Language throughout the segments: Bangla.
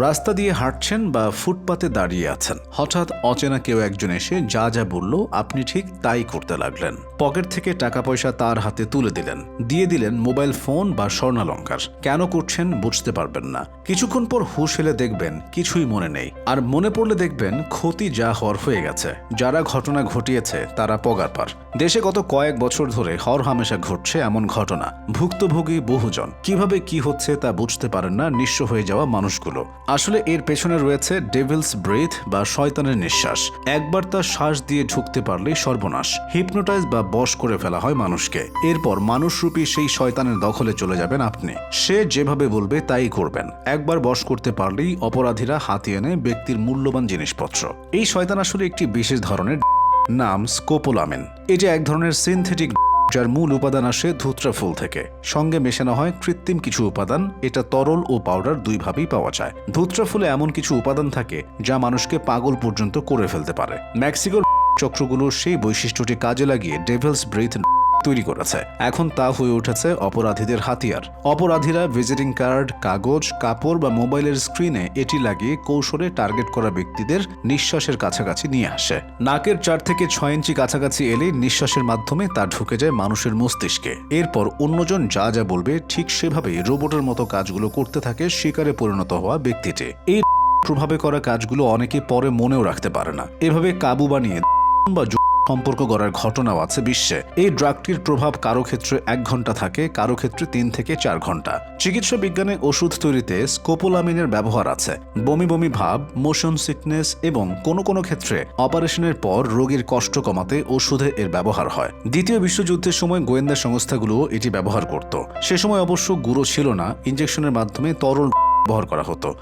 রাস্তা দিয়ে হাঁটছেন বা ফুটপাতে দাঁড়িয়ে আছেন। হঠাৎ অচেনা কেউ একজন এসে যা যা বলল, আপনি ঠিক তাই করতে লাগলেন। পকেট থেকে টাকা পয়সা তার হাতে তুলে দিলেন। দিয়ে দিলেন মোবাইল ফোন বা স্বর্ণালঙ্কার। কেন করছেন বুঝতে পারবেন না। কিছুক্ষণ পর হুশ এলে দেখবেন কিছুই মনে নেই। আর মনে পড়লে দেখবেন ক্ষতি যা হওয়ার হয়ে গেছে। যারা ঘটনা ঘটিয়েছে, তারা পগার পার। দেশে গত কয়েক বছর ধরে হর হামেশা ঘটছে এমন ঘটনা। ভুক্তভোগী বহুজন। কীভাবে কি হচ্ছে তা বুঝতে পারেন না নিঃস্ব হয়ে যাওয়া মানুষগুলো। আসলে এর পেছনে রয়েছে ডেভিলস ব্রেথ বা শয়তানের নিঃশ্বাস। একবার তার শ্বাস দিয়ে ঢুকতে পারলেই সর্বনাশ। হিপনোটাইজ বা বশ করে ফেলা হয় মানুষকে। এরপর মানুষরূপী সেই শয়তানের দখলে চলে যাবেন আপনি। সে যেভাবে বলবে তাই করবেন। একবার বশ করতে পারলেই অপরাধীরা হাতিয়ে নেয় ব্যক্তির মূল্যবান জিনিসপত্র। এই শয়তান আসলে একটি বিশেষ ধরনের নাম স্কোপোলামিন। এটি এক ধরনের সিনথেটিক যার মূল উপাদান আসে ধুত্রা ফুল থেকে। সঙ্গে মেশানো হয় কৃত্রিম কিছু উপাদান। এটা তরল ও পাউডার দুইভাবেই পাওয়া যায়। ধুত্রা ফুলে এমন কিছু উপাদান থাকে যা মানুষকে পাগল পর্যন্ত করে ফেলতে পারে। মেক্সিকোর চক্রগুলোর সেই বৈশিষ্ট্যটি কাজে লাগিয়ে ডেভিলস ব্রেথ তৈরি করেছে। এখন তা হয়ে উঠেছে অপরাধীদের হাতিয়ার। অপরাধীরা ভিজিটিং কার্ড কাগজ, কাপড় বা মোবাইলের স্ক্রিনে এটি লাগিয়ে কৌশলে টার্গেট করা ব্যক্তিদের নিঃশ্বাসের কাছাকাছি নিয়ে আসে। নাকের চার থেকে ছয় ইঞ্চি কাছাকাছি এলে নিঃশ্বাসের মাধ্যমে তা ঢুকে যায় মানুষের মস্তিষ্কে। এরপর অন্যজন যা যা বলবে ঠিক সেভাবেই রোবটের মতো কাজগুলো করতে থাকে শিকারে পরিণত হওয়া ব্যক্তিটি। এই প্রভাবে করা কাজগুলো অনেকে পরে মনেও রাখতে পারে না। এভাবে কাবু বানিয়ে বা সম্পর্ক গড়ার ঘটনাও আছে বিশ্বে। এই ড্রাগটির প্রভাব কারও ক্ষেত্রে এক ঘণ্টা থাকে কারও ক্ষেত্রে তিন থেকে চার ঘণ্টা। চিকিৎসা বিজ্ঞানে ওষুধ তৈরিতে স্কোপোলামিনের ব্যবহার আছে। বমি বমি ভাব, মোশন সিকনেস এবং কোনো কোনো ক্ষেত্রে অপারেশনের পর রোগীর কষ্ট কমাতে ওষুধে এর ব্যবহার হয়। দ্বিতীয় বিশ্বযুদ্ধের সময় গোয়েন্দা সংস্থাগুলো এটি ব্যবহার করত। সে সময় অবশ্য গুঁড়ো ছিল না ইঞ্জেকশনের মাধ্যমে তরল ব্যবহার করা হতো।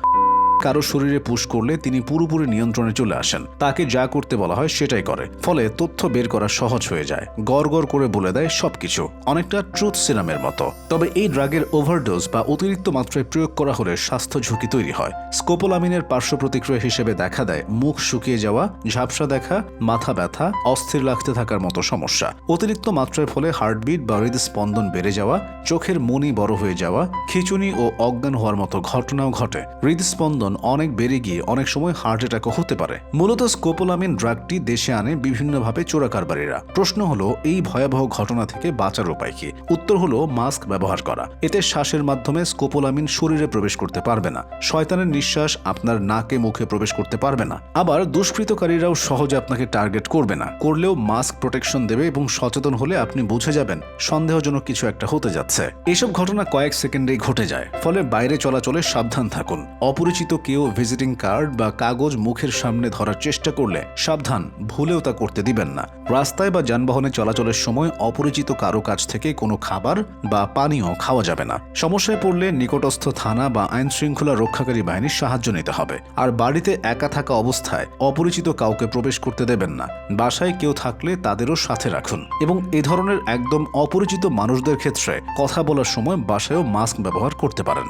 কারও শরীরে পুশ করলে তিনি পুরোপুরি নিয়ন্ত্রণে চলে আসেন। তাকে যা করতে বলা হয় সেটাই করে। ফলে তথ্য বের করা সহজ হয়ে যায়। গড় গড় করে বলে দেয় সবকিছু। অনেকটা ট্রুথ সিরামের মতো। তবে এই ড্রাগের ওভারডোজ বা অতিরিক্ত মাত্রায় প্রয়োগ করা হলে স্বাস্থ্য ঝুঁকি তৈরি হয়। স্কোপোলামিনের পার্শ্ব প্রতিক্রিয়া হিসেবে দেখা দেয় মুখ শুকিয়ে যাওয়া, ঝাপসা দেখা, মাথা ব্যথা, অস্থির লাগতে থাকার মতো সমস্যা। অতিরিক্ত মাত্রার ফলে হার্টবিট বা হৃদস্পন্দন বেড়ে যাওয়া, চোখের মনি বড় হয়ে যাওয়া, খিচুনি ও অজ্ঞান হওয়ার মতো ঘটনাও ঘটে। হৃদস্পন্দন অনেক বেড়ে গিয়ে অনেক সময় হার্ট অ্যাটাকও হতে পারে। মূলত স্কোপোলামিন ড্রাগটি দেশে আনে বিভিন্নভাবে চোরাকারবারীরা প্রশ্ন হলো, এই ভয়াবহ ঘটনা থেকে বাঁচার উপায় কি? উত্তর হলো মাস্ক ব্যবহার করা। এতে শ্বাসের মাধ্যমে স্কোপোলামিন শরীরে প্রবেশ করতে পারবে না। শয়তানের নিঃশ্বাস আপনার নাকে মুখে প্রবেশ করতে পারবে না। আবার দুষ্কৃতকারীরাও সহজে আপনাকে টার্গেট করবে না। করলেও মাস্ক প্রোটেকশন দেবে এবং সচেতন হলে আপনি বুঝে যাবেন সন্দেহজনক কিছু একটা হতে যাচ্ছে। এসব ঘটনা কয়েক সেকেন্ডেই ঘটে যায়। ফলে বাইরে চলাচলে সাবধান থাকুন। অপরিচিত কেউ ভিজিটিং কার্ড বা কাগজ মুখের সামনে ধরার চেষ্টা করলে সাবধান, ভুলেও তা করতে দিবেন না। রাস্তায় বা যানবাহনে চলাচলের সময় অপরিচিত কারও কাছ থেকে কোনো খাবার বা পানীয় খাওয়া যাবে না। সমস্যায় পড়লে নিকটস্থ থানা বা আইন শৃঙ্খলা রক্ষাকারী বাহিনীর সাহায্য নিতে হবে। আর বাড়িতে একা থাকা অবস্থায় অপরিচিত কাউকে প্রবেশ করতে দেবেন না। বাসায় কেউ থাকলে তাদেরও সাথে রাখুন। এবং এ ধরনের একদম অপরিচিত মানুষদের ক্ষেত্রে কথা বলার সময় বাসায়ও মাস্ক ব্যবহার করতে পারেন।